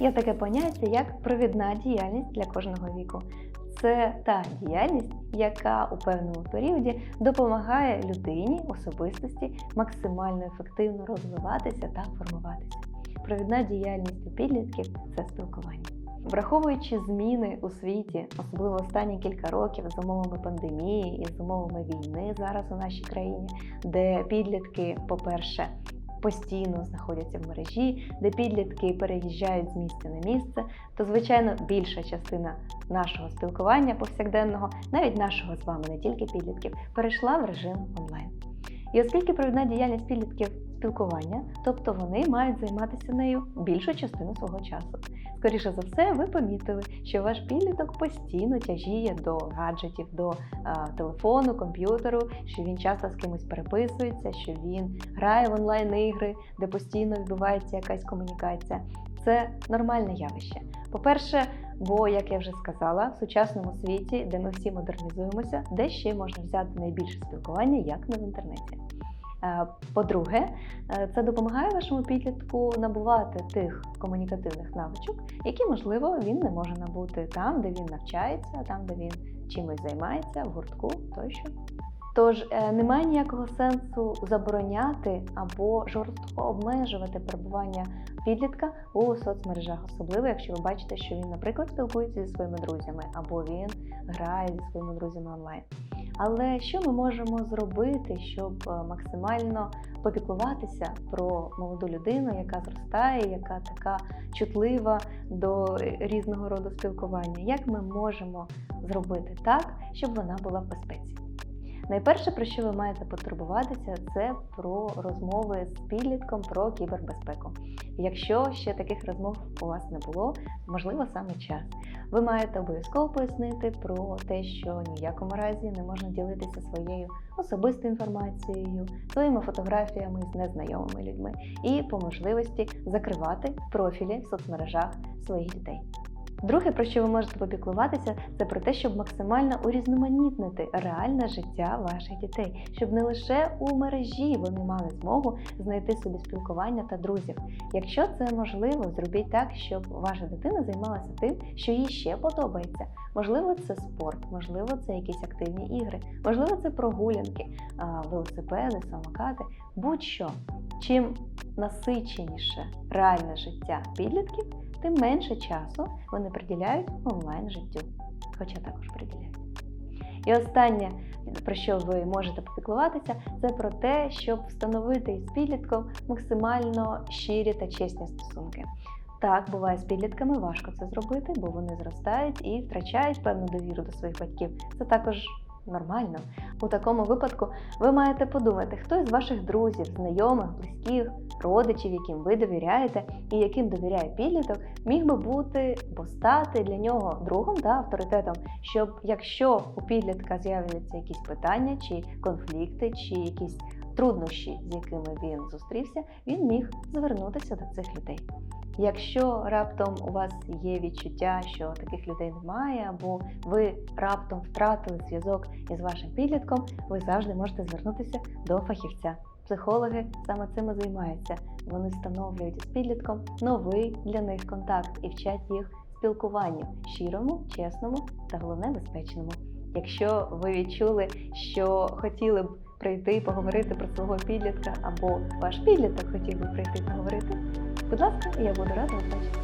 Є таке поняття як провідна діяльність для кожного віку. Це та діяльність, яка у певному періоді допомагає людині, особистості максимально ефективно розвиватися та формуватися. Провідна діяльність у підлітків це спілкування. Враховуючи зміни у світі, особливо останні кілька років з умовами пандемії і з умовами війни зараз у нашій країні, де підлітки, по-перше, постійно знаходяться в мережі, де підлітки переїжджають з місця на місце, то звичайно більша частина нашого спілкування повсякденного, навіть нашого з вами, не тільки підлітків, перейшла в режим онлайн. І оскільки провідна діяльність підлітків спілкування, тобто вони мають займатися нею більшу частину свого часу. Скоріше за все, ви помітили, що ваш підліток постійно тяжіє до гаджетів, до а, телефону, комп'ютеру, що він часто з кимось переписується, що він грає в онлайн-ігри, де постійно відбувається якась комунікація. Це нормальне явище. По-перше, бо, як я вже сказала, в сучасному світі, де ми всі модернізуємося, де ще можна взяти найбільше спілкування, як не в інтернеті. Е, По-друге, е, це допомагає вашому підлітку набувати тих комунікативних навичок, які, можливо, він не може набути там, де він навчається, там, де він чимось займається, в гуртку тощо. Тож е, немає ніякого сенсу забороняти або жорстко обмежувати перебування підлітка у соцмережах, особливо якщо ви бачите, що він, наприклад, спілкується зі своїми друзями, або він грає зі своїми друзями онлайн. Але що ми можемо зробити, щоб е, максимально попіклуватися про молоду людину, яка зростає, яка така чутлива до різного роду спілкування? Як ми можемо зробити так, щоб вона була в безпеці? Найперше, про що ви маєте потурбуватися, це про розмови з підлітком про кібербезпеку. Якщо ще таких розмов у вас не було, можливо саме час. Ви маєте обов'язково пояснити про те, що ні в якому разі не можна ділитися своєю особистою інформацією, своїми фотографіями з незнайомими людьми, і по можливості закривати профілі в соцмережах своїх дітей. Друге, про що ви можете попіклуватися, це про те, щоб максимально урізноманітнити реальне життя ваших дітей, щоб не лише у мережі вони мали змогу знайти собі спілкування та друзів. Якщо це можливо, зробіть так, щоб ваша дитина займалася тим, що їй ще подобається. Можливо, це спорт, можливо, це якісь активні ігри, можливо, це прогулянки, велосипеди, самокати, будь-що. Чим насиченіше реальне життя підлітків, тим менше часу вони приділяють онлайн життю, хоча також приділяють. І останнє, про що ви можете попіклуватися, це про те, щоб встановити із підлітком максимально щирі та чесні стосунки. Так, буває з підлітками важко це зробити, бо вони зростають і втрачають певну довіру до своїх батьків. Це також нормально. У такому випадку ви маєте подумати, хто із ваших друзів, знайомих, близьких, родичів, яким ви довіряєте і яким довіряє підліток, міг би бути або стати для нього другом та авторитетом, щоб якщо у підлітка з'являться якісь питання, чи конфлікти, чи якісь труднощі, з якими він зустрівся, він міг звернутися до цих людей. Якщо раптом у вас є відчуття, що таких людей немає, або ви раптом втратили зв'язок із вашим підлітком, ви завжди можете звернутися до фахівця. Психологи саме цим і займаються. Вони встановлюють з підлітком новий для них контакт і вчать їх спілкуванню щирому, чесному та головне безпечному. Якщо ви відчули, що хотіли б прийти і поговорити про свого підлітка, або ваш підліток хотів би прийти поговорити. Будь ласка, я буду рада вас бачити.